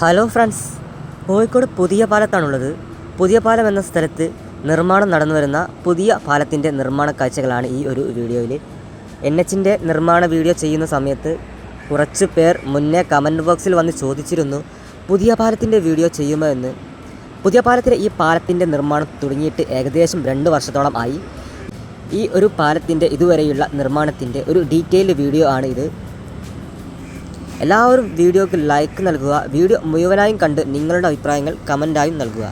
Hello friends Kozhikode പുതിയ പാലത്താണുള്ളത്. പുതിയ പാലം എന്ന സ്ഥലത്ത് നിർമ്മാണം നടന്നു വരുന്ന പുതിയ പാലത്തിന്റെ നിർമ്മാണ കാഴ്ചകളാണ് ഈ ഒരു വീഡിയോയിൽ എൻ എച്ചിന്റെ നിർമ്മാണ വീഡിയോ ചെയ്യുന്ന സമയത്ത് കുറച്ച് പേർ മുന്നേ കമന്റ് ബോക്സിൽ വന്ന് ചോദിച്ചിരുന്നു പുതിയ പാലത്തിന്റെ വീഡിയോ ചെയ്യുമോ എന്ന്? പുതിയ പാലത്തിലെ ഈ പാലത്തിന്റെ നിർമ്മാണം തുടങ്ങിയിട്ട് ഏകദേശം രണ്ട് വർഷത്തോളം ആയി. ഈ ഒരു പാലത്തിന്റെ ഇതുവരെയുള്ള നിർമ്മാണത്തിന്റെ ഒരു ഡീറ്റെയിൽഡ് വീഡിയോ ആണ് ഇത് എല്ലാവരും വീഡിയോക്ക് ലൈക്ക് നൽകുക. വീഡിയോ മുഴുവനായും കണ്ട് നിങ്ങളുടെ അഭിപ്രായങ്ങൾ കമന്റായും നൽകുക.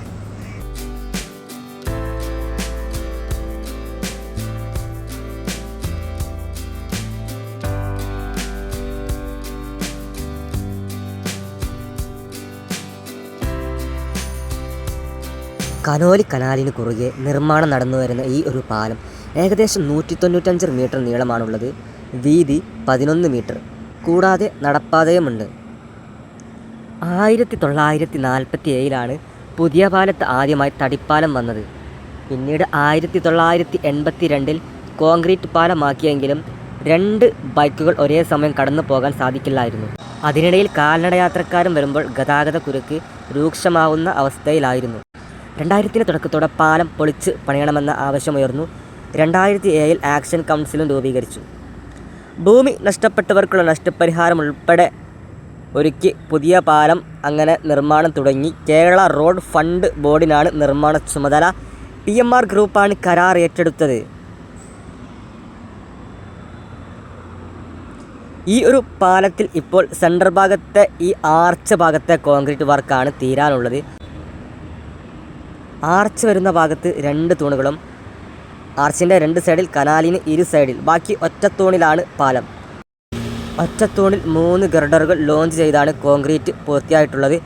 കനോലി കനാലിന് കുറുകെ നിർമ്മാണം നടന്നു വരുന്ന ഈ ഒരു പാലം ഏകദേശം നൂറ്റി തൊണ്ണൂറ്റഞ്ച് മീറ്റർ നീളമാണുള്ളത്. വീതി പതിനൊന്ന് മീറ്റർ. കൂടാതെ നടപ്പാതയുമുണ്ട്. ആയിരത്തി തൊള്ളായിരത്തി നാൽപ്പത്തി ഏഴിലാണ് പുതിയ പാലത്ത് ആദ്യമായി തടിപ്പാലം വന്നത്. പിന്നീട് ആയിരത്തി തൊള്ളായിരത്തി എൺപത്തി രണ്ടിൽ കോൺക്രീറ്റ് പാലമാക്കിയെങ്കിലും രണ്ട് ബൈക്കുകൾ ഒരേ സമയം കടന്നു പോകാൻ സാധിക്കില്ലായിരുന്നു. അതിനിടയിൽ കാൽനടയാത്രക്കാരും വരുമ്പോൾ ഗതാഗത കുരുക്ക് രൂക്ഷമാവുന്ന അവസ്ഥയിലായിരുന്നു. രണ്ടായിരത്തിന്റെ തുടക്കത്തോടെ പാലം പൊളിച്ച് പണിയണമെന്ന ആവശ്യമുയർന്നു. രണ്ടായിരത്തി ഏഴിൽ ആക്ഷൻ കൗൺസിലും രൂപീകരിച്ചു. ഭൂമി നഷ്ടപ്പെട്ടവർക്കുള്ള നഷ്ടപരിഹാരം ഉൾപ്പെടെ ഒരുക്കി പുതിയ പാലം അങ്ങനെ നിർമ്മാണം തുടങ്ങി. കേരള റോഡ് ഫണ്ട് ബോർഡിനാണ് നിർമ്മാണ ചുമതല പി എം ആർ ഗ്രൂപ്പാണ് കരാർ ഏറ്റെടുത്തത്. ഈ ഒരു പാലത്തിൽ ഇപ്പോൾ സെൻട്രൽ ഭാഗത്തെ ഈ ആർച്ച് ഭാഗത്തെ കോൺക്രീറ്റ് വർക്കാണ് തീരാനുള്ളത്. ആർച്ച് വരുന്ന ഭാഗത്ത് രണ്ട് തൂണുകളും ആർച്ചിന്റെ രണ്ട് സൈഡിൽ കനാലിന് ഇരു സൈഡിൽ. ബാക്കി ഒറ്റത്തൂണിലാണ് പാലം. ഒറ്റത്തൂണിൽ മൂന്ന് ഗർഡറുകൾ ലോഞ്ച് ചെയ്താണ് കോൺക്രീറ്റ് പൂർത്തിയായിട്ടുള്ളത്.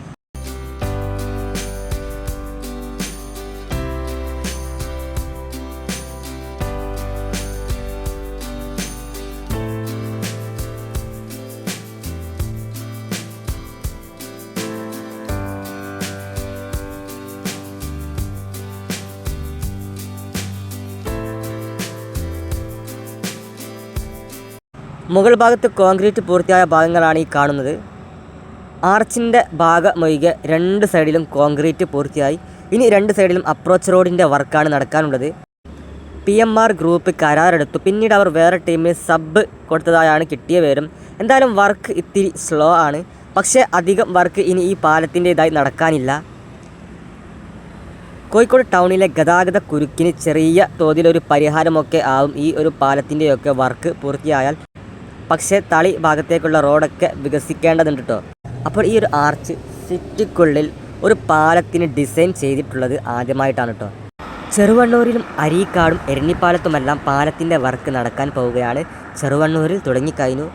മുകൾ ഭാഗത്ത് കോൺക്രീറ്റ് പൂർത്തിയായ ഭാഗങ്ങളാണ് ഈ കാണുന്നത്. ആർച്ചിന്റെ ഭാഗമൊഴികെ രണ്ട് സൈഡിലും കോൺക്രീറ്റ് പൂർത്തിയായി. ഇനി രണ്ട് സൈഡിലും അപ്രോച്ച് റോഡിന്റെ വർക്കാണ് നടക്കാനുള്ളത്. പി എം ആർ ഗ്രൂപ്പ് കരാറെടുത്തു. പിന്നീട് അവർ വേറെ ടീമിന് സബ് കൊടുത്തതായാണ് കിട്ടിയ പേരും എന്തായാലും വർക്ക് ഇത്തിരി സ്ലോ ആണ്. പക്ഷേ അധികം വർക്ക് ഇനി ഈ പാലത്തിന്റെതായി നടക്കാനില്ല. കോഴിക്കോട് ടൗണിലെ ഗതാഗത കുരുക്കിന് ചെറിയ തോതിലൊരു പരിഹാരമൊക്കെ ആവും ഈ ഒരു പാലത്തിന്റെയൊക്കെ വർക്ക് പൂർത്തിയായാൽ. പക്ഷേ തളി ഭാഗത്തേക്കുള്ള റോഡൊക്കെ വികസിക്കേണ്ടതുണ്ട് കേട്ടോ അപ്പോൾ ഈ ഒരു ആർച്ച് സിറ്റിക്കുള്ളിൽ ഒരു പാലത്തിന് ഡിസൈൻ ചെയ്തിട്ടുള്ളത് ആദ്യമായിട്ടാണ് കേട്ടോ ചെറുവണ്ണൂരിലും അരീക്കാടും എരഞ്ഞിപ്പാലത്തുമെല്ലാം പാലത്തിന്റെ വർക്ക് നടക്കാൻ പോവുകയാണ്. ചെറുവണ്ണൂരിൽ തുടങ്ങിക്കഴിഞ്ഞു.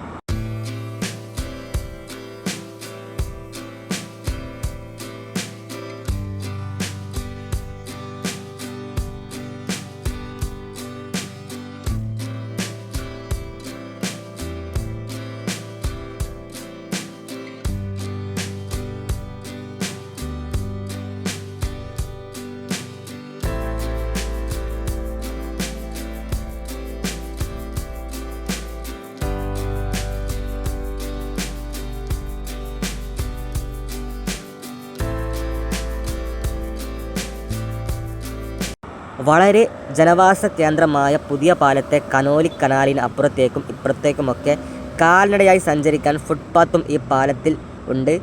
വളരെ ജനവാസ കേന്ദ്രമായ പുതിയ പാലത്തെ കനോലി കനാലിന് അപ്പുറത്തേക്കും ഇപ്പുറത്തേക്കുമൊക്കെ കാൽനടയായി സഞ്ചരിക്കാൻ ഫുട്പാത്തും ഈ പാലത്തിൽ ഉണ്ട്.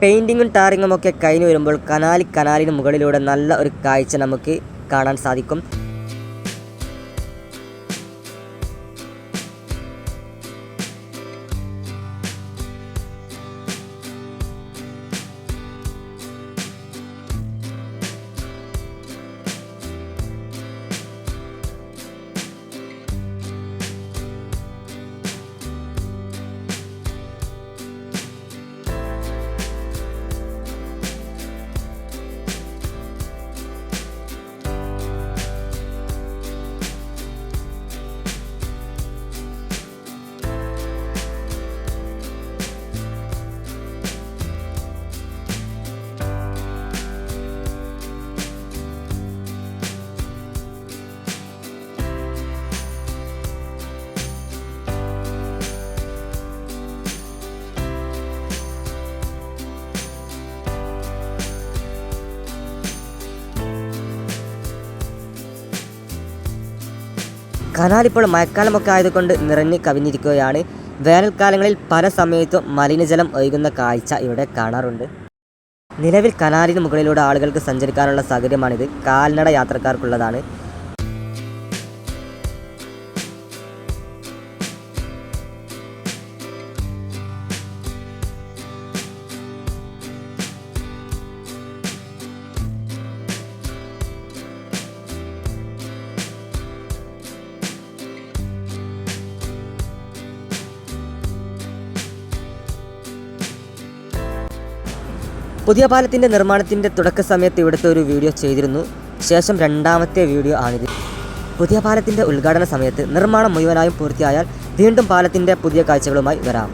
പെയിന്റിങ്ങും ടാറിങ്ങും ഒക്കെ കഴിഞ്ഞു വരുമ്പോൾ കനാലി കനാലിന് മുകളിലൂടെ നല്ല ഒരു കാഴ്ച നമുക്ക് കാണാൻ സാധിക്കും. കനാൽ ഇപ്പോൾ മഴക്കാലമൊക്കെ ആയതുകൊണ്ട് നിറഞ്ഞ് കവിഞ്ഞിരിക്കുകയാണ്. വേനൽക്കാലങ്ങളിൽ പല സമയത്തും മലിനജലം ഒഴുകുന്ന കാഴ്ച ഇവിടെ കാണാറുണ്ട്. നിലവിൽ കനാലിന് മുകളിലൂടെ ആളുകൾക്ക് സഞ്ചരിക്കാനുള്ള സൗകര്യമാണിത്. കാൽനട യാത്രക്കാർക്കുള്ളതാണ്. പുതിയ പാലത്തിന്റെ നിർമ്മാണത്തിന്റെ തുടക്ക സമയത്ത് ഇവിടുത്തെ ഒരു വീഡിയോ ചെയ്തിരുന്നു. ശേഷം രണ്ടാമത്തെ വീഡിയോ ആണിത്. പുതിയ പാലത്തിന്റെ ഉദ്ഘാടന സമയത്ത് നിർമ്മാണം മുഴുവനായും പൂർത്തിയായാൽ വീണ്ടും പാലത്തിന്റെ പുതിയ കാഴ്ചകളുമായി വരാം.